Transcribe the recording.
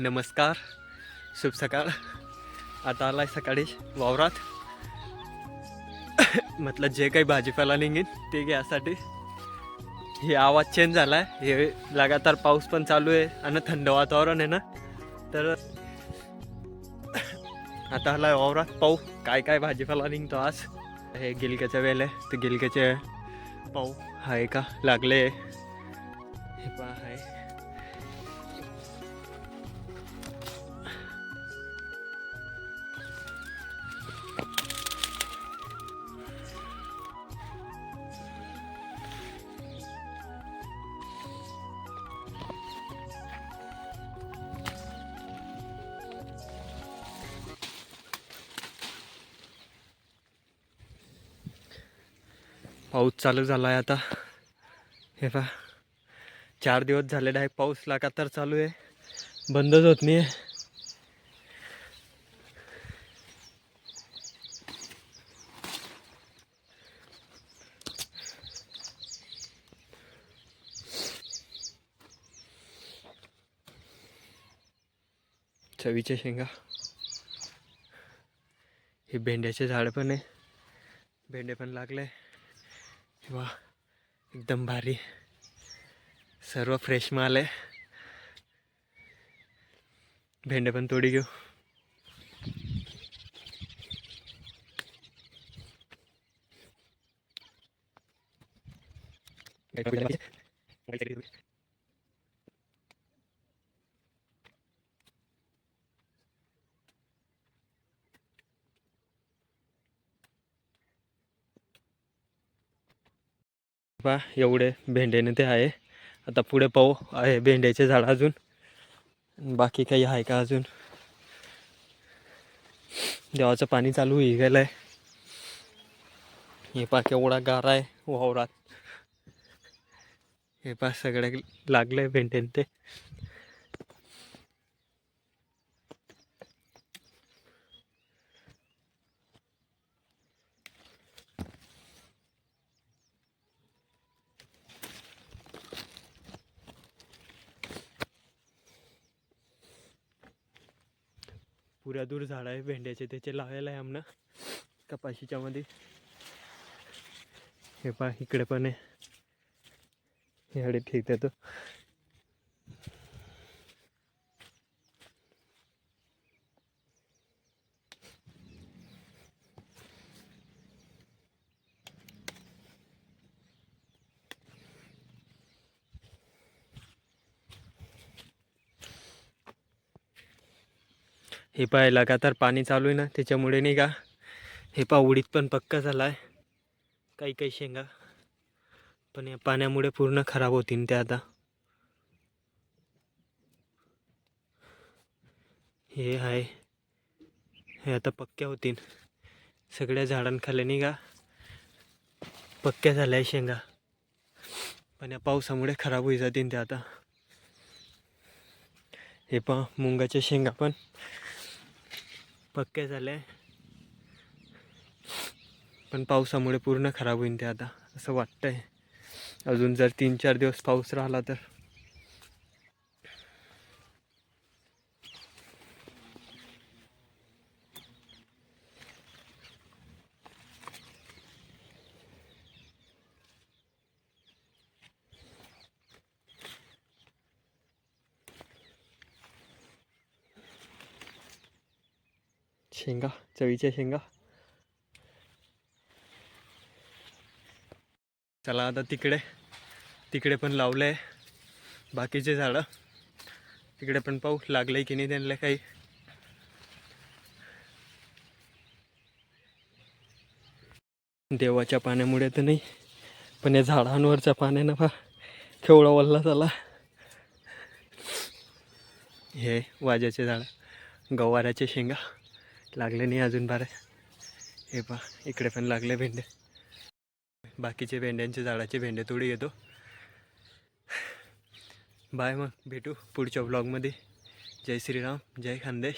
नमस्कार शुभ सकाळ. आता आलाय सकाळी वावरात. म्हटलं जे काही भाजीपाला निघेन ते घ्यासाठी. हे आवाज चेंज झाला आहे हे लगातार पाऊस पण चालू आहे आणि थंड वातावरण आहे ना. तर आता आलाय वावरात. पाहू काय काय भाजीपाला निघतो आज. हे गिलक्याचा वेल आहे. तर गिलक्याचे पाहू. आहे का? लागले. हे पहा आहे पाऊस चालू झाला आहे आता. हे पहा. चार दिवस झाले डायरेक्ट पाऊस लगातार चालू आहे. बंदच होत नाही चवीच्या शेंगा. हे भेंड्याचे झाड पण आहे. भेंडे पण लागले. वा एकदम भारी. सर्व फ्रेश माल आहे. भेंडे पण तोडी घेऊ. पहा एवढे भेंड्याने ते आहे. आता पुढे पाहू आहे भेंड्याचे झाड अजून. बाकी काही आहे का अजून? देवाचं पाणी चालू होई गेलं आहे हे पा केवढा गारा आहे वावरात. हे पा लागलं आहे भेंड्याने ते. पुऱ्या दूर झाड आहे भेंड्याचे त्याचे लावायला आहे आमनं. कपाशीच्या मध्ये हे पा इकडे पण आहे. हे हडे ठीक हे पाय लगातार पाणी चालू आहे ना त्याच्यामुळे नाही का हे पा उडीत पण पक्का झाला आहे काही काही शेंगा पण या पाण्यामुळे पूर्ण खराब होतील त्या आता. हे आहे हे आता पक्क्या होतील. सगळ्या झाडांखाली नाही का पक्क्या झाल्या आहे शेंगा. पण या पावसामुळे खराब होई जातील त्या आता. हे पहा मुंगाच्या शेंगा पण. पक्के झाले. पण पावसामुळे पूर्ण खराब होईन ते आता असं वाटतंय. अजून जर तीन चार दिवस पाऊस राहिला तर. शेंगा चवीच्या शेंगा चला आता तिकडे. तिकडे पण लावलं. आहे बाकीचे झाडं तिकडे पण पाहू लागलंय की नाही त्यांना काही. देवाच्या पाण्यामुळे तर नाही पण या झाडांवरच्या पाण्यानं पा केवढा वल्ला झाला. हे वाज्याचे झाड गवाराचे शेंगा. लागले नाही अजून बारा. हे पा इकडे पण लागले भेंडे. बाकीचे भेंड्यांचे झाडाचे भेंडे तोडी घेतो. बाय मग भेटू पुढच्या ब्लॉगमध्ये जय श्रीराम जय खानदेश.